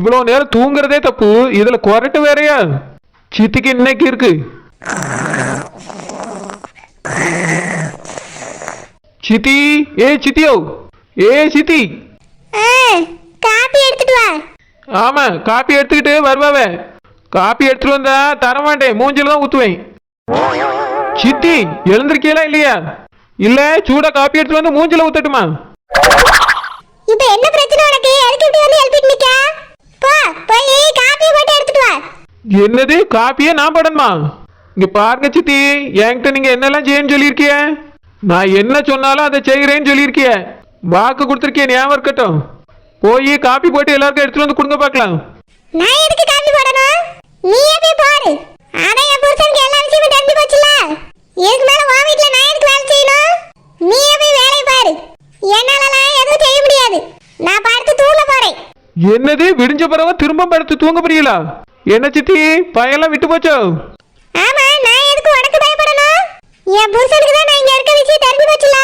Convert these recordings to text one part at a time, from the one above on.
இவ்வளோ நேரம் தூங்குறதே தப்பு. இதுல குரட்டு வேறயா? சித்திக்கு இன்னைக்கு இருக்கு. சித்தி ஏ சித்தியோ? ஏ சித்தி? காப்பி எடுத்துட்டு வா. ஆமா காப்பி எடுத்துக்கிட்டு வருவாவே. காப்பி எடுத்துட்டு வந்தா தர மாட்டேன் மூஞ்சில தான் ஊத்துவேன். சித்தி எழுந்திருக்கீங்களா இல்லையா? இல்ல சூடா காப்பி எடுத்துட்டு வந்து மூஞ்சில ஊத்தட்டுமா? இப்போ என்ன பிரச்சனை உனக்கு? எதுக்கு இப்படி வந்து எழுப்பிட்டு நிக்க. போ போய் காப்பி போட்டு எடுத்துட்டு வா. என்னது காப்பியே நான் போடணுமா? இங்க பாருங்க சித்தி என்கிட்ட நீங்க என்னெல்லாம் செய்யணும்னு சொல்லியிருக்கிய? நான் என்ன சொன்னாலும் அதை செய்கிறேன்னு சொல்லியிருக்கிய? வாக்கு கொடுத்துருக்கிய ஞாபகம் இருக்கட்டும். போய் காப்பி போட்டு எல்லாருக்கும் எடுத்துட்டு வந்து கொடுங்க பார்க்கலாம். நான் எதுக்கு காப்பி போடணும்? நீயே போய் போடு. அதான் என் புருஷனுக்கு எல்லா விஷயமும் தெரிஞ்சு போச்சுல. இதுக்கு மேல உன் வீட்ல நான் எதுக்கு வேலை செய்யணும் நீயே போய் வேலையை பாரு என்னாலலாம் எதுவும் செய்ய முடியாது நான் படுத்து தூங்க போறேன் என்னது? விடிஞ்ச பிறகு திரும்ப படுத்து தூங்க புரியல என்ன சித்தி? பயெல்லாம் விட்டு போச்சோ? ஆமா நான் எதுக்கு உனக்கு பயப்படணும்? என் புருஷனுக்கு தான் நான் இங்க இருக்க விஷயம் தெரிஞ்சு போச்சுல.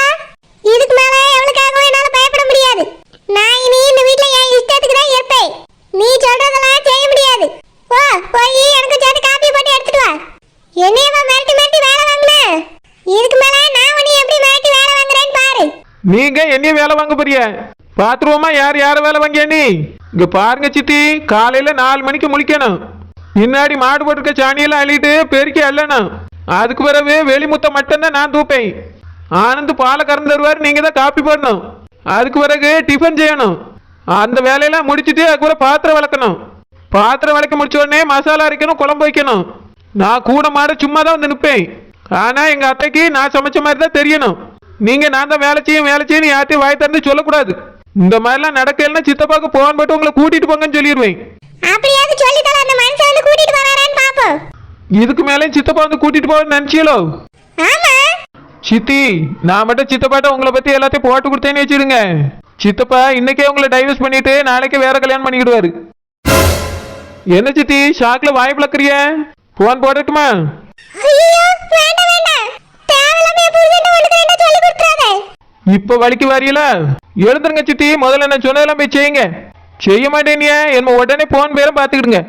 இதுக்கு மேல எவளுக்காகவும் என்னால பயப்பட முடியாது. நான் இனி இந்த வீட்ல என் இஷ்டத்துக்கு தான் இருப்பேன். நீ சொல்றதெல்லாம் செய்ய முடியாது. போ போய் எனக்கு சேர்த்து காப்பி போட்டு எடுத்துட்டு வா. என்னையவா மிரட்டி மிரட்டி வேலை வாங்கின? இதுக்கு மேல நான் உன்னை எப்படி மிரட்டி வேலை வாங்குறேன்னு பாரு. நீங்க என்னைய வேலை வாங்க போறிய பாத்துருவோமா யார் யார் வேலை வாங்கிய நீ? இங்க பாருங்க சித்தி காலையில நாலு மணிக்கு முழிக்கணும். முன்னாடி மாடு போட்டிருக்க சாணியெல்லாம் அள்ளிட்டு பெருக்கி அள்ளணும். அதுக்கு பிறகு வெளிமுத்தம் மட்டும்தான் நான் தூப்பேன். ஆனந்து பாலை கறந்து தருவார் நீங்க தான் காப்பி போடணும். அதுக்கு பிறகு டிஃபன் செய்யணும். அந்த வேலையெல்லாம் முடிச்சிட்டு அதுக்கு பாத்திரம் விளக்கணும். பாத்திரம் விளக்க முடிச்ச உடனே மசாலா அரைக்கணும் குழம்பு வைக்கணும். நான் கூட மாட சும்மா தான் வந்து நிற்பேன் ஆனால் எங்கள் அத்தைக்கு நான் சமைச்ச மாதிரி தான் தெரியணும். நீங்கள் நான் தான் வேலை செய்யும் வேலை செய்யணும் யார்ட்டையும் வாய் திறந்து சொல்லக்கூடாது. இந்த மாதிரிலாம் நடக்கலன்னா சித்தப்பாக்கு போன் போட்டு உங்களை கூட்டிட்டு போங்கன்னு சொல்லிடுவேன் அப்படியாவது சொல்லித்தர அந்த மனுஷன் வந்து கூட்டிட்டு வராரான்னு பாப்போம். இதுக்கு மேலே சித்தப்பா வந்து கூட்டிட்டு போகணும்னு நினைச்சீங்களோ ஆமா. சித்தி நான் மட்டும் சித்தப்பாட்ட உங்களை பத்தி எல்லாத்தையும் போட்டு கொடுத்தேன்னு வச்சிருங்க சித்தப்பா இன்னைக்கே உங்களை டைவர்ஸ் பண்ணிட்டு நாளைக்கே வேற கல்யாணம் பண்ணிக்கிடுவாரு. என்ன சித்தி ஷாக்ல வாய் பிளக்குறிய? போன் போடட்டுமா? சொல்லி இப்ப வலிக்கு வாரியல? எழுந்துருங்க சித்தி முதல்ல நான் சொன்னதெல்லாம் போய் செய்யுங்க. செய்ய மாட்டேனிய என்ன உடனே போன் பேரும் பாத்துக்கிடுங்க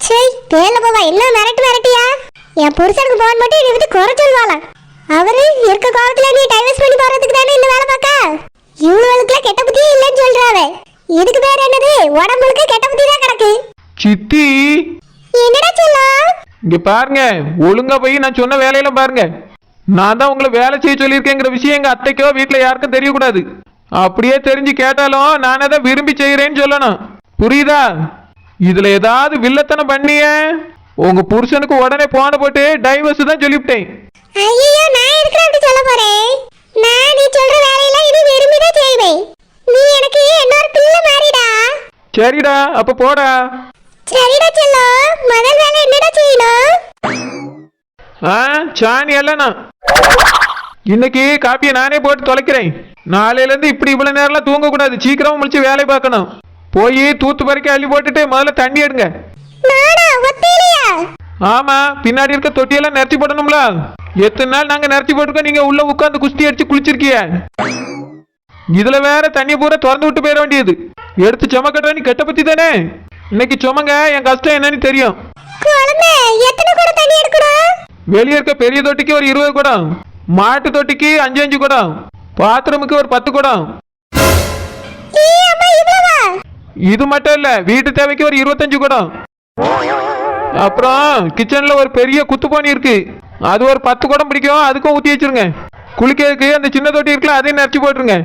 சே பேர்ல போவா என்ன மிரட்டு மிரட்டியா? என் புருஷனுக்கு போன் மட்டும் என்னை பத்தி குறை சொல்வாளாம் அவரு இருக்க கோவத்துல நீ டைவர்ஸ் பண்ணி போறதுக்கு தானே இந்த வேலை பார்க்க? இவளுக்குலாம் கெட்ட புத்தியே இல்லைன்னு சொல்றாவே. இதுக்கு பேர் என்னது? உடம்புக்கு கெட்ட புத்தி தான் கிடக்கு. சித்தி! என்னடா சொல்லும் இங்க பாருங்க ஒழுங்கா போய் நான் சொன்ன வேலையெல்லாம் பாருங்க. நான் தான் உங்களை வேலை செய்ய சொல்லியிருக்கேங்கிற விஷயம் எங்க அத்தைக்கோ வீட்டுல யாருக்கும் தெரியக்கூடாது. அப்படியே தெரிஞ்சு கேட்டாலும் நானே தான் விரும்பி செய்யறேன்னு சொல்லணும். புரியுதா? இதுல ஏதாவது வில்லத்தனம் பண்ணிய? உங்க புருஷனுக்கு உடனே போன போட்டு டைவர்ஸ் தான் சொல்லிவிட்டேன். ஐயோ நான் இருக்கிற அப்படி சொல்ல போறேன்? நான் நீ சொல்ற வேலையெல்லாம் இனி விரும்பி தான் செய்வேன். நீ எனக்கு இன்னொரு பிள்ளை மாறிடா? சரிடா அப்ப போடா. சரிடா செல்லம். முதல் வேலை என்னடா செய்யணும்? ஆ சாணி எல்லாம் இன்னைக்கு காப்பியை நானே போட்டு தொலைக்கிறேன். நாளையில இருந்து இப்படி இவ்வளவு நேரம்லாம் தூங்கக்கூடாது. சீக்கிரமா முடிச்சு வேலையை பார்க்கணும். போய் தூத்து பறிக்க அள்ளி போட்டுட்டு முதல்ல தண்ணி எடுங்க. நானா? ஒத்தையிலையா? ஆமா பின்னாடி இருக்க தொட்டியெல்லாம் நிறச்சி போடணும்ல. எத்தனை நாள் நாங்க நிறச்சி போட்டுக்கோ நீங்க உள்ள உட்காந்து குஸ்தி அடிச்சு குளிச்சிருக்கிய? இதுல வேற தண்ணி பூரா திறந்து விட்டு போயிட வேண்டியது. எடுத்து சுமக்கட்ட நீ கெட்ட பத்தி தானே? இன்னைக்கு சுமங்க என் கஷ்டம் என்னன்னு தெரியும். வெளியே இருக்க பெரிய தொட்டிக்கு ஒரு இருபது குடம். மாட்டு தொட்டிக்கு அஞ்சு அஞ்சு குடம். பாத்ரூமுக்கு ஒரு பத்து குடம். இது மட்டும் இல்ல வீட்டு தேவைக்கு ஒரு இருபத்தஞ்சு குடம். அப்புறம் கிச்சன்ல ஒரு பெரிய குத்துப்பானி இருக்கு. அது ஒரு பத்து குடம் பிடிக்கும் அதுக்கும் ஊத்தி வச்சிருங்க. குளிக்கிறதுக்கு அந்த சின்ன தொட்டி இருக்குல்ல அதையும் நிறச்சி போட்டுருங்க.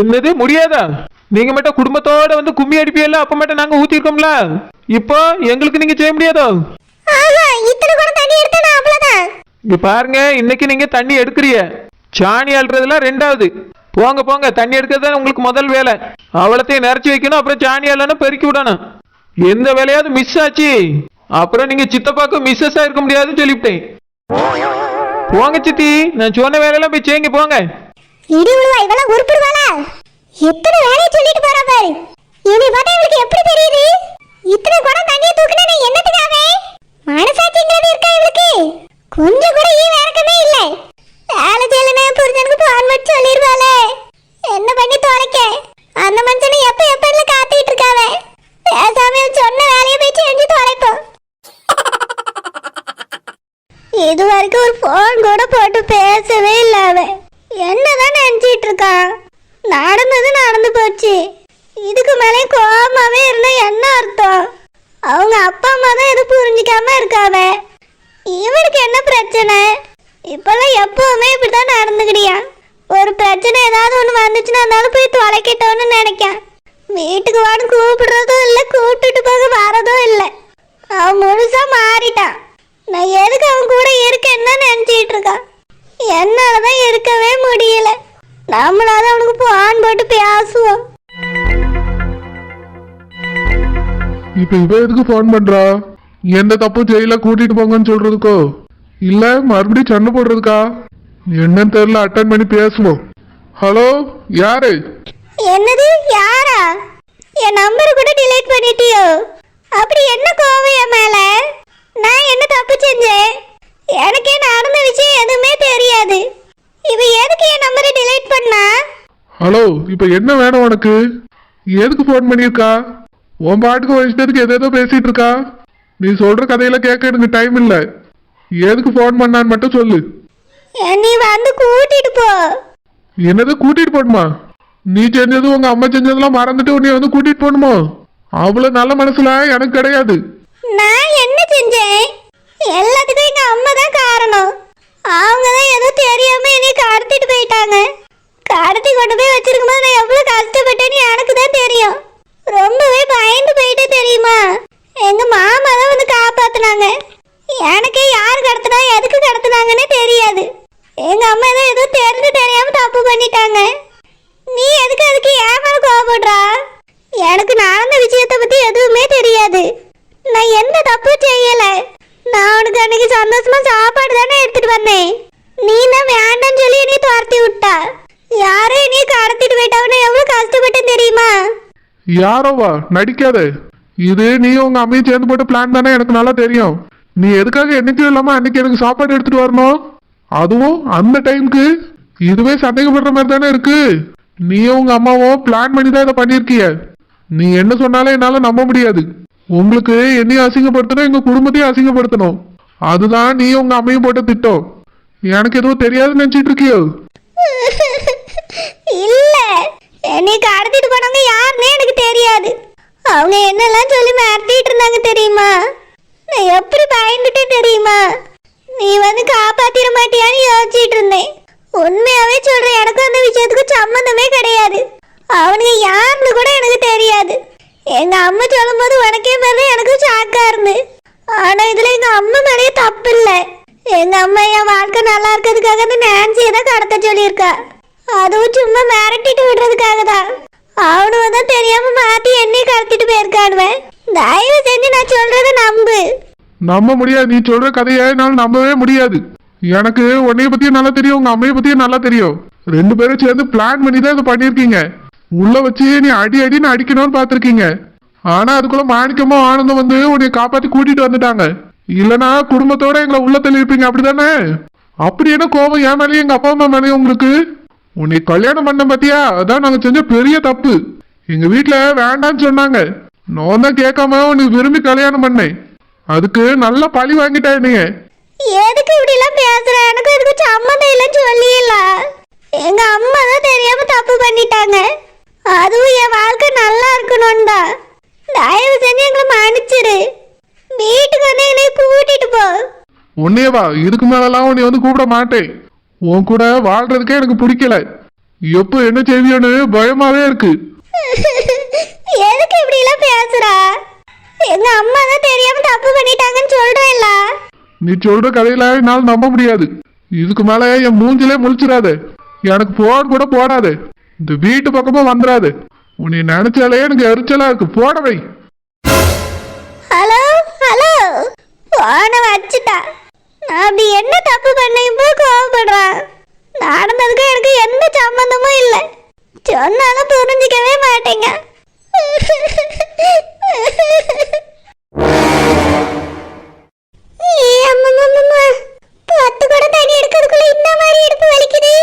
என்னது முடியாதா? நீங்க மட்டும் குடும்பத்தோட வந்து கும்மி அடிப்பீல்ல அப்ப மட்டும் நாங்க ஊத்திருக்கோம்ல? இப்போ எங்களுக்கு நீங்க செய்ய முடியாதோ? இத்தனை கூட தண்ணி எடுத்தா நான் அவ்வளவுதான். இங்க பாருங்க இன்னைக்கு நீங்க தண்ணி எடுக்கிறிய சாணி அள்ளுறதுலாம் ரெண்டாவது. போங்க போங்க தண்ணி எடுக்கிறது தான் உங்களுக்கு முதல் வேலை. அவ்வளோத்தையும் நிறச்சி வைக்கணும் அப்புறம் சாணி அள்ளணும் பெருக்கி விடணும். எந்த வேலையாவது மிஸ் ஆச்சு? அப்புறம் நீங்க சித்தப்பாக்கு மிஸ்ஸஸா இருக்க முடியாதுன்னு சொல்லிவிட்டேன். போங்க சித்தி நான் சொன்ன வேலையெல்லாம் போய் செய்யுங்க போங்க. இடி விழுவா இவெல்லாம் உருப்பிடுவாளா? எத்தனை வேலையை சொல்லிட்டு போறா பாரு. என்னை பார்த்தா இவளுக்கு எப்படி தெரியுது? இத்தனை குடம் தண்ணியை தூக்குனா நான் என்னத்துக்காக மனசாட்சிங்கிறது இருக்கா இவளுக்கு? கொஞ்சம் கூட ஈ வேறக்கமே இல்லை. வேலை செய்யலன்னா புரிஞ்சனுக்கு போன் மட்டும் சொல்லிருவாளே. என்ன பண்ணி தொலைக்க? அந்த மனுஷனை எப்ப எப்பல காத்துக்கிட்டு இருக்காவ? பேசாம சொன்ன வேலையை போய் செஞ்சு தொலைப்போம் இது வரைக்கும் ஒரு போன் கூட போட்டு பேசவே இல்லாத என்னதான் நினைச்சிட்டு இருக்கான்? நடந்தது நடந்து போச்சு. இதுக்கு மேலே கோபமாகவே இருந்தா என்ன அர்த்தம்? அவங்க அப்பா அம்மா தான் எதுவும் புரிஞ்சிக்காம இருக்காவ. இவனுக்கு என்ன பிரச்சனை? இப்பெல்லாம் எப்பவுமே இப்படிதான் நடந்துக்கிடியா. ஒரு பிரச்சனை ஏதாவது ஒன்று வந்துச்சுன்னா இருந்தாலும் போய் தொலைக்கிட்டோன்னு நினைக்கான். வீட்டுக்கு வான்னு கூப்பிடுறதும் இல்லை கூப்பிட்டுட்டு போக வரதும் இல்லை. அவன் முழுசா மாறிட்டான். நான் எதுக்கு அவன் கூட இருக்கேன்னு நினைச்சிட்டு இருக்கான்? என்னால் தான் இருக்கவே முடியல. நம்மளால அவனுக்கு போன் போட்டு பேசுவோம் இப்ப இவ எதுக்கு ஃபோன் பண்றா? எந்த தப்பும் செய்யல கூட்டிட்டு போங்கன்னு சொல்றதுக்கோ? இல்ல மறுபடியும் சண்டை போடுறதுக்கா? என்னன்னு தெரியல அட்டன் பண்ணி பேசுவோம். ஹலோ யாரு? என்னது யாரா? என் நம்பர் கூட டிலீட் பண்ணிட்டியோ? அப்படி என்ன கோவம் என் மேல? நான் என்ன தப்பு செஞ்சேன்? எனக்கே நடந்த விஷயம் எதுவுமே தெரியாது இவ எதுக்கு என் நம்பரை டிலீட் பண்ணா ஹலோ இப்ப என்ன வேணும் உனக்கு? எதுக்கு ஃபோன் பண்ணியிருக்கா? உன் பாட்டுக்கு ஒரு இஷ்டத்துக்கு எதேதோ பேசிட்டு இருக்கா நீ சொல்ற கதையில கேட்க எனக்கு டைம் இல்ல. எதுக்கு ஃபோன் பண்ணான்னு மட்டும் சொல்லு. நீ வந்து கூட்டிட்டு போ. என்னது கூட்டிட்டு போகணுமா? நீ செஞ்சது உங்க அம்மா செஞ்சதெல்லாம் மறந்துட்டு உன்னை வந்து கூட்டிட்டு போகணுமோ? அவ்வளவு நல்ல மனசுல எனக்கு கிடையாது. நான் என்ன செஞ்சேன்? எல்லாத்துக்கும் எங்க அம்மா தான் காரணம். அவங்க தான் ஏதோ தெரியாம என்னை கடத்திட்டு போயிட்டாங்க. கடத்தி கொண்டு போய் வச்சிருக்கும் போது நான் எவ்வளவு கஷ்டப்பட்டேன்னு எனக்கு தான் தெரியும். ரொம்பவே பயந்து போயிட்டே தெரியுமா? எங்க மாமா தான் வந்து காப்பாத்துனாங்க எனக்கே யார் கடத்தினா எதுக்கு கடத்தினாங்கன்னே தெரியாது எங்க அம்மா தான் ஏதோ தெரிஞ்சு தெரியாம தப்பு பண்ணிட்டாங்க நீ எதுக்கு அதுக்கு ஏன் மேல கோவப்படுறா எனக்கு நடந்த விஷயத்தை பத்தி எதுவுமே தெரியாது நான் எந்த தப்பு செய்யல நான் உனக்கு அன்னைக்கு சந்தோஷமா சாப்பாடு தானே எடுத்துட்டு வந்தேன் நீ தான் வேண்டாம்னு சொல்லி நீ துரத்தி விட்டா யாரோ நீ கடத்திட்டு போயிட்டவன எவ்வளவு கஷ்டப்பட்டேன் தெரியுமா யாரோவா? நடிக்காத. இது நீ உங்க அம்மையும் சேர்ந்து போட்டு பிளான் தானே? எனக்கு நல்லா தெரியும். நீ எதுக்காக என்னைக்கும் இல்லாம அன்னைக்கு எனக்கு சாப்பாடு எடுத்துட்டு வரணும்? அதுவும் அந்த டைம்க்கு இதுவே சந்தேகப்படுற மாதிரி தானே இருக்கு. நீயும் உங்க அம்மாவும் பிளான் பண்ணி தான் இதை பண்ணியிருக்கிய. நீ என்ன சொன்னாலும் என்னால நம்ப முடியாது. உங்களுக்கு என்னையும் அசிங்கப்படுத்தணும் எங்க குடும்பத்தையும் அசிங்கப்படுத்தணும். அதுதான் நீ உங்க அம்மையும் போட்ட திட்டம். எனக்கு எதுவும் தெரியாதுன்னு நினைச்சிட்டு இருக்கியோ? இல்ல. என்னை கடத்திட்டு போனவங்க யாருன்னே எனக்கு தெரியாது. அவங்க என்னெல்லாம் சொல்லி மிரட்டிட்டு இருந்தாங்க தெரியுமா? நான் எப்படி பயந்துட்டேன் தெரியுமா? நீ வந்து காப்பாத்திர மாட்டியான்னு யோசிச்சுட்டு இருந்தேன். உண்மையாவே சொல்றேன் எனக்கும் அந்த விஷயத்துக்கு சம்மந்தமே கிடையாது. அவனுங்க யாருன்னு கூட எனக்கு தெரியாது. எங்க அம்மா சொல்லும் போது உனக்கே மாதிரி எனக்கு ஷாக்கா இருந்து. ஆனா இதுல எங்க அம்மா மேலேயே தப்பு இல்லை. எங்க அம்மா என் வாழ்க்கை நல்லா இருக்கிறதுக்காக அந்த நான்சியை தான் கடத்த சொல்லியிருக்கா. அதுவும் சும்மா மிரட்டிட்டு விடுறதுக்காக தான் அவனுவ தான் தெரியாம மாத்தி என்னை கடத்திட்டு போயிருக்கானுவன் தயவு செஞ்சு நான் சொல்றத நம்பு நம்ப முடியாது. நீ சொல்ற கதையை என்னால் நம்பவே முடியாது. எனக்கு உன்னைய பத்தியும் நல்லா தெரியும் உங்க அம்மைய பத்தியும் நல்லா தெரியும். ரெண்டு பேரும் சேர்ந்து பிளான் பண்ணி தான் இதை பண்ணிருக்கீங்க உள்ள வச்சு நீ அடி அடின்னு அடிக்கணும்னு பார்த்துருக்கீங்க. ஆனா அதுக்குள்ள மாணிக்கமும் ஆனந்தம் வந்து உன்னை காப்பாத்தி கூட்டிட்டு வந்துட்டாங்க. இல்லனா குடும்பத்தோட எங்களை உள்ள தள்ளியிருப்பீங்க. அப்படிதானே? அப்படி என்ன கோபம் என் மேலேயும் எங்க அப்பா அம்மா மேலேயும் உங்களுக்கு? உன்னை கல்யாணம் பண்ண பாத்தியா? அதான் நாங்க செஞ்ச பெரிய தப்பு. எங்க வீட்டுல வேண்டாம்னு சொன்னாங்க. நான் தான் கேட்காம உனக்கு விரும்பி கல்யாணம் பண்ணேன். அதுக்கு நல்ல பழி வாங்கிட்டா நீங்க எதுக்கு இப்படி எல்லாம் பேசுற? எனக்கு இதுக்கு சம்மந்தம் இல்லைன்னு சொல்லியல. எங்க அம்மா தான் தெரியாம தப்பு பண்ணிட்டாங்க. அதுவும் என் வாழ்க்கை நல்லா இருக்கணும் தான் தயவு செஞ்சு எங்களை மன்னிச்சிரு. வீட்டுக்கு வந்து என்னை கூட்டிட்டு போ. உன்னையவா இதுக்கு மேலலாம் உன்னை வந்து கூப்பிட மாட்டேன். உன் கூட வாழ்றதுக்கே எனக்கு பிடிக்கல. எப்போ என்ன செய்வியோன்னு பயமாவே இருக்கு. எதுக்கு இப்படி எல்லாம் பேசுறா? எங்க அம்மா தான் தெரியாம தப்பு பண்ணிட்டாங்கன்னு சொல்றேன்ல. நீ சொல்ற கதையில என்னால் நம்ப முடியாது. இதுக்கு மேல என் மூஞ்சிலே முழிச்சிடாத. எனக்கு போன் கூட போடாத. இந்த வீட்டு பக்கமா வந்துடாத. உன்னை நினைச்சாலே எனக்கு எரிச்சலா இருக்கு. போடவை ஹலோ ஹலோ. போன வச்சுட்டா. நான் அப்படி என்ன தப்பு பண்ணேன் இப்போ கோவப்படுறான். நடந்ததுக்கு எனக்கு எந்த சம்மந்தமும் இல்லை. சொன்னாலும் புரிஞ்சிக்கவே மாட்டேங்க. பத்து கூட தண்ணி எடுக்கிறதுக்குள்ள இந்த மாதிரி இடுப்பு வலிக்குது.